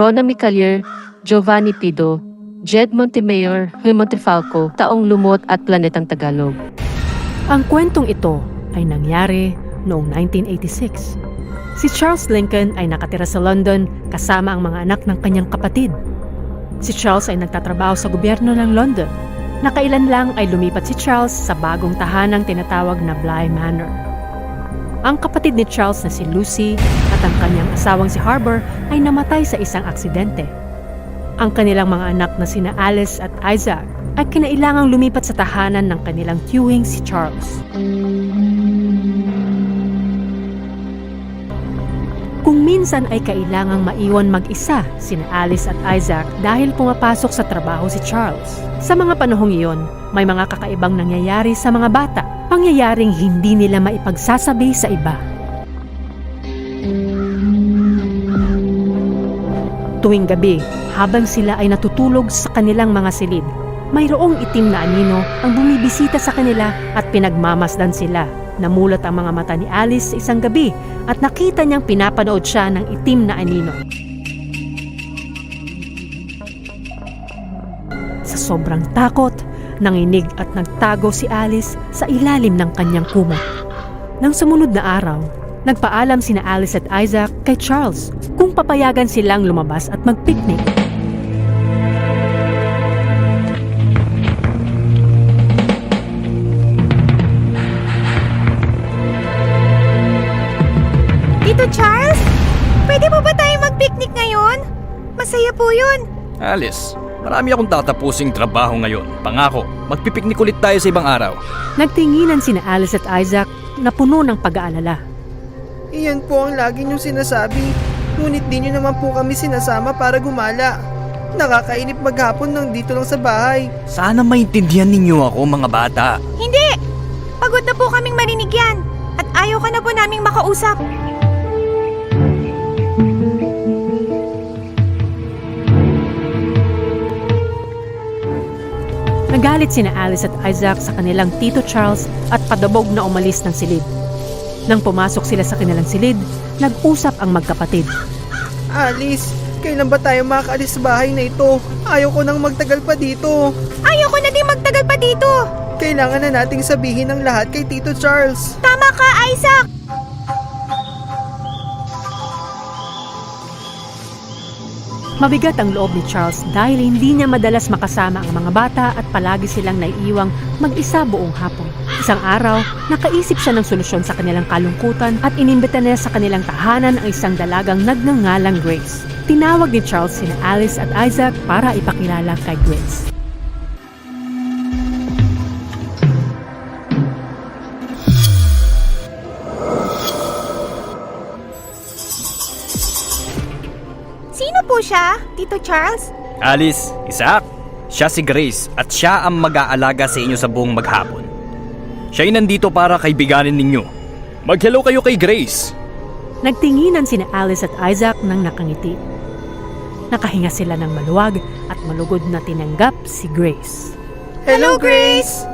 Rona Micalier, Giovanni Pido, Jed Montemayor, Huy Montefalco, Taong Lumot at Planetang Tagalog. Ang kwentong ito ay nangyari noong 1986. Si Charles Lincoln ay nakatira sa London kasama ang mga anak ng kanyang kapatid. Si Charles ay nagtatrabaho sa gobyerno ng London. Nakailan lang ay lumipat si Charles sa bagong tahanang tinatawag na Bly Manor. Ang kapatid ni Charles na si Lucy at ang kanyang asawang si Harbour ay namatay sa isang aksidente. Ang kanilang mga anak na sina Alice at Isaac ay kinailangang lumipat sa tahanan ng kanilang tiyuhing si Charles. Kung minsan ay kailangang maiwan mag-isa sina Alice at Isaac dahil pumapasok sa trabaho si Charles. Sa mga panahong iyon, may mga kakaibang nangyayari sa mga bata, pangyayaring hindi nila maipagsasabi sa iba. Tuwing gabi, habang sila ay natutulog sa kanilang mga silid, mayroong itim na anino ang bumibisita sa kanila at pinagmamasdan sila. Namulat ang mga mata ni Alice sa isang gabi at nakita niyang pinapanood siya ng itim na anino. Sa sobrang takot, nanginig at nagtago si Alice sa ilalim ng kanyang kumot. Nang sumunod na araw, nagpaalam sina Alice at Isaac kay Charles kung papayagan silang lumabas at magpiknik. Tito Charles, pwede po ba tayo mag-picnic ngayon? Masaya po yun. Alice, marami akong tatapusing trabaho ngayon. Pangako, magpipiknik ulit tayo sa ibang araw. Nagtinginan sina Alice at Isaac na puno ng pag-aalala. Iyan po ang lagi niyong sinasabi. Ngunit di niyo naman po kami sinasama para gumala. Nakakainip maghapon nang dito lang sa bahay. Sana maintindihan ninyo ako mga bata. Hindi! Pagod na po kaming marinig yan. At ayaw ka na po naming makausap. Nagalit sina Alice at Isaac sa kanilang Tito Charles at padabog na umalis ng silid. Nang pumasok sila sa kanilang silid, nag-usap ang magkapatid. Alice, kailan ba tayo makaalis sa bahay na ito? Ayaw ko nang magtagal pa dito. Ayaw ko na din magtagal pa dito. Kailangan na nating sabihin ang lahat kay Tito Charles. Tama ka, Isaac! Mabigat ang loob ni Charles dahil hindi niya madalas makasama ang mga bata at palagi silang naiiwang mag-isa buong hapon. Isang araw, nakaisip siya ng solusyon sa kanilang kalungkutan at inimbita niya sa kanilang tahanan ang isang dalagang nagngangalang Grace. Tinawag ni Charles sina Alice at Isaac para ipakilala kay Grace. Sino po siya, Tito Charles? Alice, Isaac, siya si Grace at siya ang mag-aalaga sa inyo sa buong maghapon. Siya ay nandito para kaibiganin ninyo. Mag-hello kayo kay Grace. Nagtinginan sina Alice at Isaac ng nakangiti. Nakahinga sila ng maluwag at malugod na tinanggap si Grace. Hello, Grace!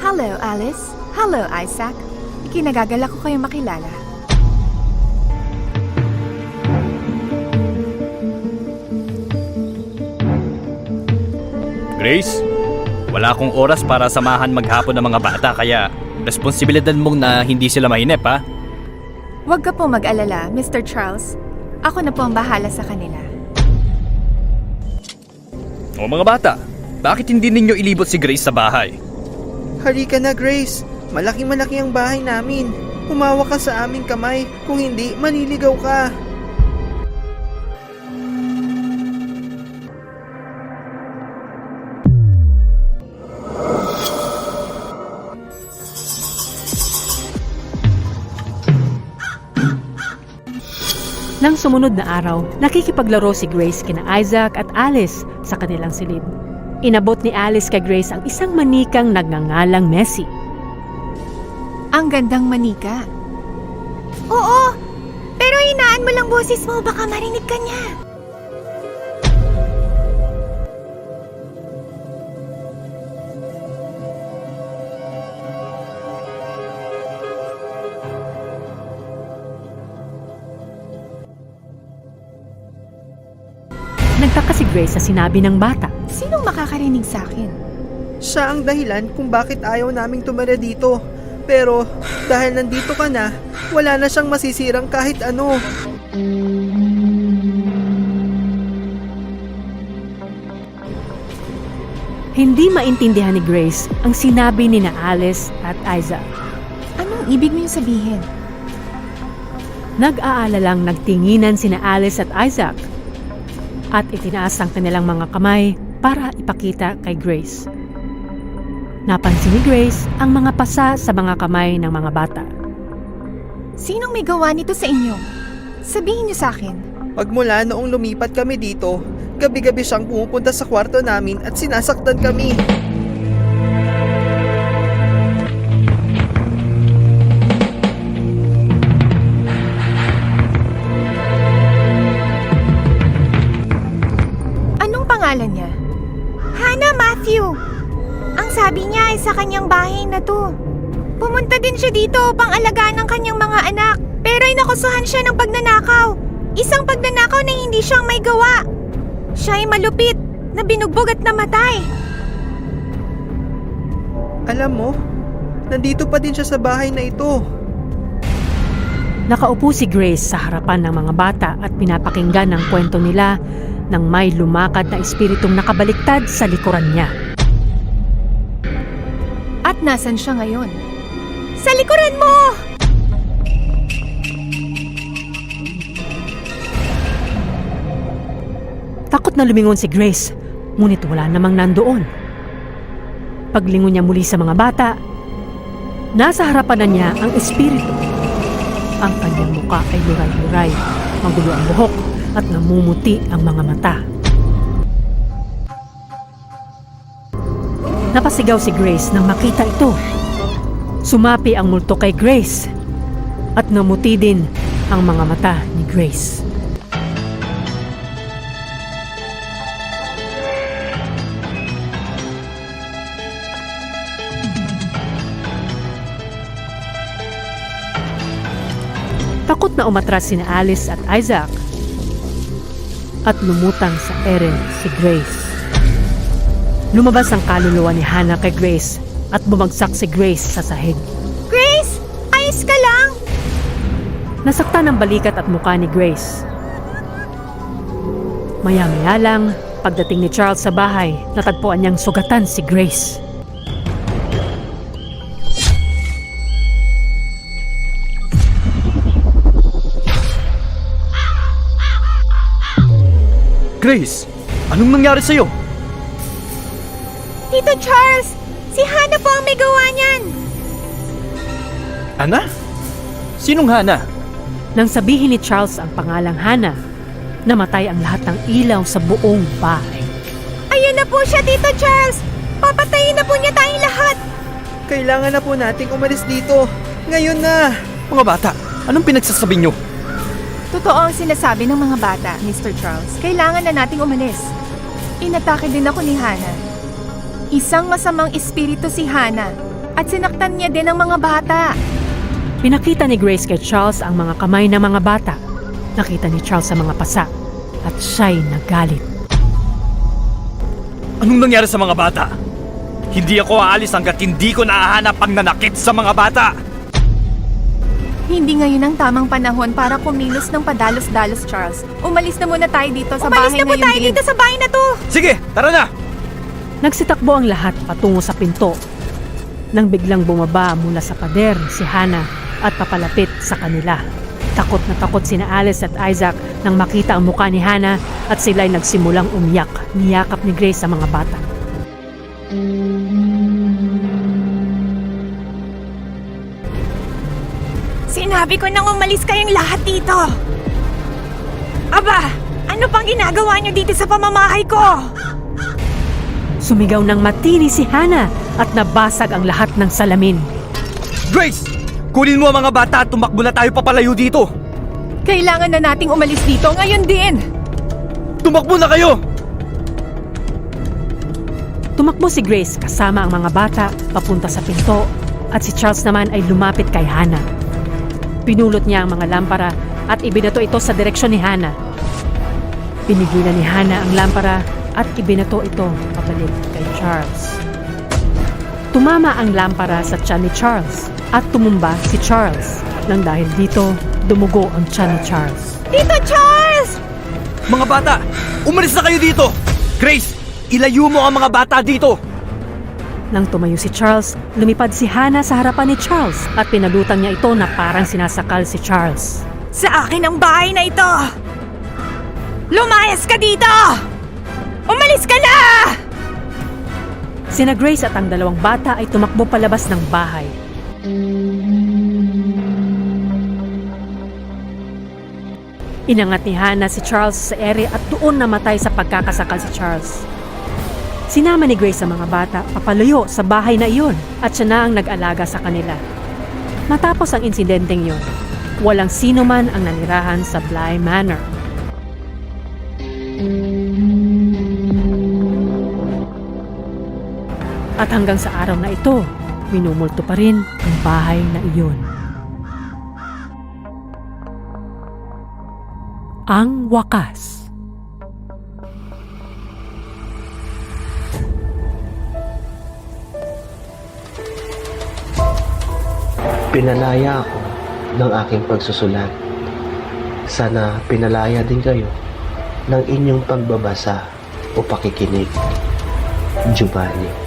Hello, Alice. Hello, Isaac. Ikinagagala ko kayong makilala. Grace, wala akong oras para samahan maghapon ng mga bata kaya responsibilidad mong na hindi sila mainip ha. Huwag ka po mag-alala, Mr. Charles. Ako na po ang bahala sa kanila. O mga bata, bakit hindi ninyo ilibot si Grace sa bahay? Halika na, Grace. Malaki-malaki ang bahay namin. Humawa ka sa aming kamay. Kung hindi, maliligaw ka. Sumunod na araw, nakikipaglaro si Grace kina Isaac at Alice sa kanilang silid. Inabot ni Alice kay Grace ang isang manikang nagngangalang Messi. Ang gandang manika. Oo, pero hinaan mo lang boses mo, baka marinig ka niya. Si Grace sa sinabi ng bata. Sinong makakarinig sa akin? Siya ang dahilan kung bakit ayaw naming tumira dito. Pero dahil nandito ka na, wala na siyang masisirang kahit ano. Hindi maintindihan ni Grace ang sinabi ni na Alice at Isaac. Anong ibig mo yung sabihin? Nag-aalalang nagtinginan sina Alice at Isaac at itinaas ang kanilang mga kamay para ipakita kay Grace. Napansin ni Grace ang mga pasa sa mga kamay ng mga bata. Sinong may gawa nito sa inyo? Sabihin niyo sa akin. Pagmula noong lumipat kami dito, gabi-gabi siyang pumupunta sa kwarto namin at sinasaktan kami. Sa kanyang bahay na to. Pumunta din siya dito upang alagaan ng kanyang mga anak. Pero ay nakusuhan siya ng pagnanakaw. Isang pagnanakaw na hindi siyang may gawa. Siya ay malupit, na binugbog at namatay. Alam mo, nandito pa din siya sa bahay na ito. Nakaupo si Grace sa harapan ng mga bata at pinapakinggan ang kwento nila nang may lumakad na espiritong nakabaliktad sa likuran niya. At nasan siya ngayon? Sa likuran mo! Takot na lumingon si Grace, ngunit wala namang nandoon. Paglingon niya muli sa mga bata, nasa harapan na niya ang espiritu. Ang kanyang muka ay luray-luray, magulo ang buhok at namumuti ang mga mata. Napasigaw si Grace nang makita ito. Sumapi ang multo kay Grace at namuti din ang mga mata ni Grace. Takot na umatras sina Alice at Isaac at lumutang sa ere si Grace. Lumabas ang kaluluwa ni Hannah kay Grace at bumagsak si Grace sa sahig. Grace! Ayos ka lang! Nasaktan ang balikat at mukha ni Grace. Maya-maya lang, pagdating ni Charles sa bahay, natagpuan niyang sugatan si Grace. Grace, anong nangyari sa'yo? Tito Charles! Si Hannah po ang may gawa niyan! Ana? Sinong Hana? Nang sabihin ni Charles ang pangalang Hannah, namatay ang lahat ng ilaw sa buong bahay. Ayun na po siya, Tito Charles! Papatayin na po niya tayong lahat! Kailangan na po nating umalis dito. Ngayon na! Mga bata, anong pinagsasabi nyo? Totoo ang sinasabi ng mga bata, Mr. Charles. Kailangan na nating umalis. Inatake din ako ni Hannah. Isang masamang espiritu si Hannah at sinaktan niya din ang mga bata. Pinakita ni Grace kay Charles ang mga kamay ng mga bata. Nakita ni Charles ang mga pasa at siya'y nagalit. Anong nangyari sa mga bata? Hindi ako aalis hanggat hindi ko nahahanap ang nanakit sa mga bata. Hindi ngayon ang tamang panahon para kumilos ng padalos-dalos, Charles. Umalis na muna tayo dito sa Umalis bahay na po tayo din. dito sa bahay na to! Sige, tara na! Nagsitakbo ang lahat patungo sa pinto. Nang biglang bumaba mula sa pader si Hannah at papalapit sa kanila. Takot na takot sina Alice at Isaac nang makita ang mukha ni Hannah at sila'y nagsimulang umiyak. Niyakap ni Grace sa mga bata. Sinabi ko nang umalis kayong lahat dito! Aba, ano pang ginagawa niyo dito sa pamamahay ko? Sumigaw ng matini si Hannah at nabasag ang lahat ng salamin. Grace! Kunin mo ang mga bata at tumakbo na tayo papalayo dito! Kailangan na nating umalis dito ngayon din! Tumakbo na kayo! Tumakbo si Grace kasama ang mga bata papunta sa pinto at si Charles naman ay lumapit kay Hannah. Pinulot niya ang mga lampara at ibinato ito sa direksyon ni Hannah. Pinigilan ni Hannah ang lampara at ibinato ito pabalik kay Charles. Tumama ang lampara sa tiyan ni Charles at tumumba si Charles. Nang dahil dito, dumugo ang tiyan ni Charles. Tito Charles! Mga bata, umalis na kayo dito! Grace, ilayo mo ang mga bata dito! Nang tumayo si Charles, lumipad si Hannah sa harapan ni Charles at pinagutang niya ito na parang sinasakal si Charles. Sa akin ang bahay na ito! Lumayas ka dito! Umalis ka na! Sina Grace at ang dalawang bata ay tumakbo palabas ng bahay. Inangat ni Hannah si Charles sa ere at doon namatay sa pagkakasakal si Charles. Sinama ni Grace ang mga bata papalayo sa bahay na iyon at siya na ang nag-alaga sa kanila. Matapos ang insidenteng yun, walang sino man ang nanirahan sa Bly Manor. At hanggang sa araw na ito, minumulto pa rin ang bahay na iyon. Ang wakas. Pinalaya ako ng aking pagsusulat. Sana pinalaya din kayo ng inyong pagbabasa o pakikinig. Giovanni